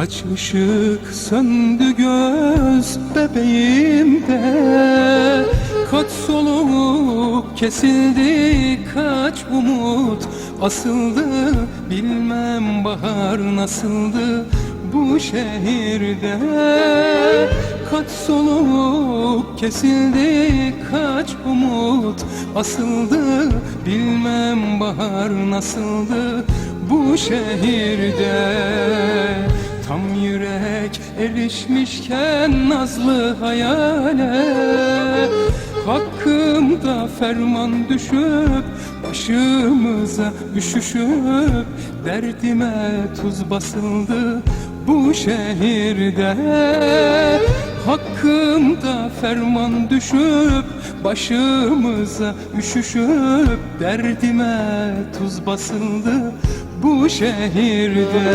Kaç ışık söndü göz bebeğimde? Kaç soluk kesildi kaç umut asıldı? Bilmem bahar nasıldı bu şehirde. Kaç soluk kesildi kaç umut asıldı? Bilmem bahar nasıldı bu şehirde Tam yürek erişmişken nazlı hayale. Hakkımda ferman düşüp Başımıza üşüşüp Derdime tuz basıldı bu şehirde. Hakkımda ferman düşüp Başımıza üşüşüp Derdime tuz basıldı bu şehirde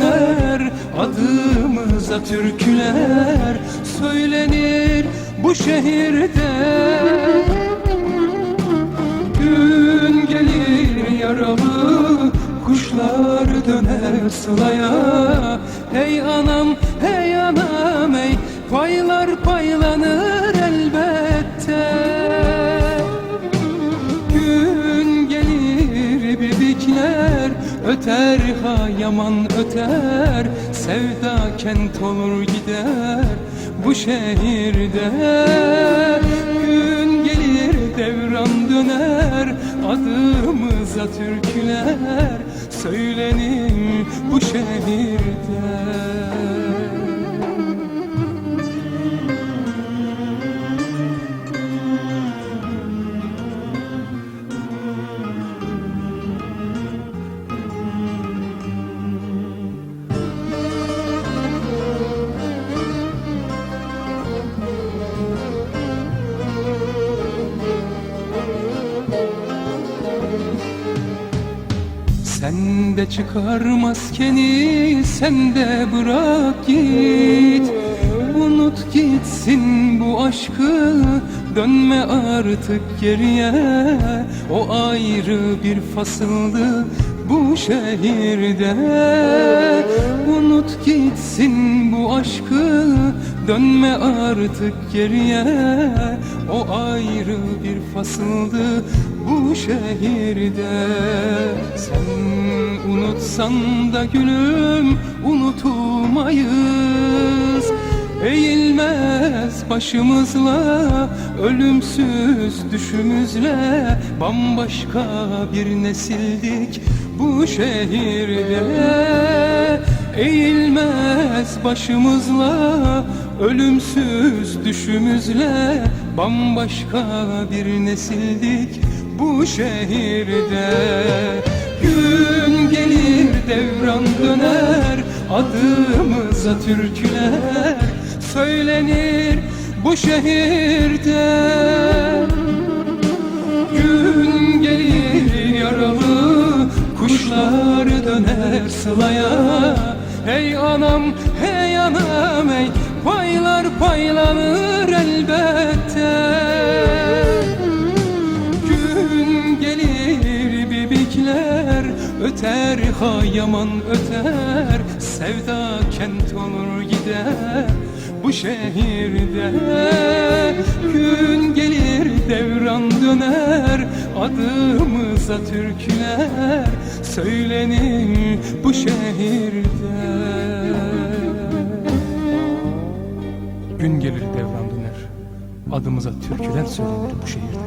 döner Adımıza türküler söylenir bu şehirde. Gün gelir yaralı kuşlar döner sılaya. Hey anam hey anam hey paylar paylanır öter ha yaman öter Sevda kent olur gider bu şehirde. Gün gelir devran döner adımıza türküler Söylenir bu şehirde Sen de çıkar maskeni sen de bırak git. Unut gitsin bu aşkı dönme artık geriye. O ayrı bir fasıldı bu şehirde. Unut gitsin bu aşkı dönme artık geriye. O ayrı bir fasıldı bu şehirde. Sen unutsan da gülüm unutulmayız Eğilmez başımızla ölümsüz düşümüzle. Bambaşka bir nesildik bu şehirde. Eğilmez başımızla ölümsüz düşümüzle. Bambaşka bir nesildik bu şehirde. Gün gelir devran döner adımıza türküler Söylenir bu şehirde. Gün gelir yaralı kuşlar döner sılaya Hey anam hey anam hey paylar paylanır elbette. Gün gelir bebekler öter ha yaman öter. Sevda kent olur gider bu şehirde. Gün gelir devran döner adımıza türküler. Söylenir bu şehirde. Gün gelir devran döner adımıza türküler söylenir bu şehirde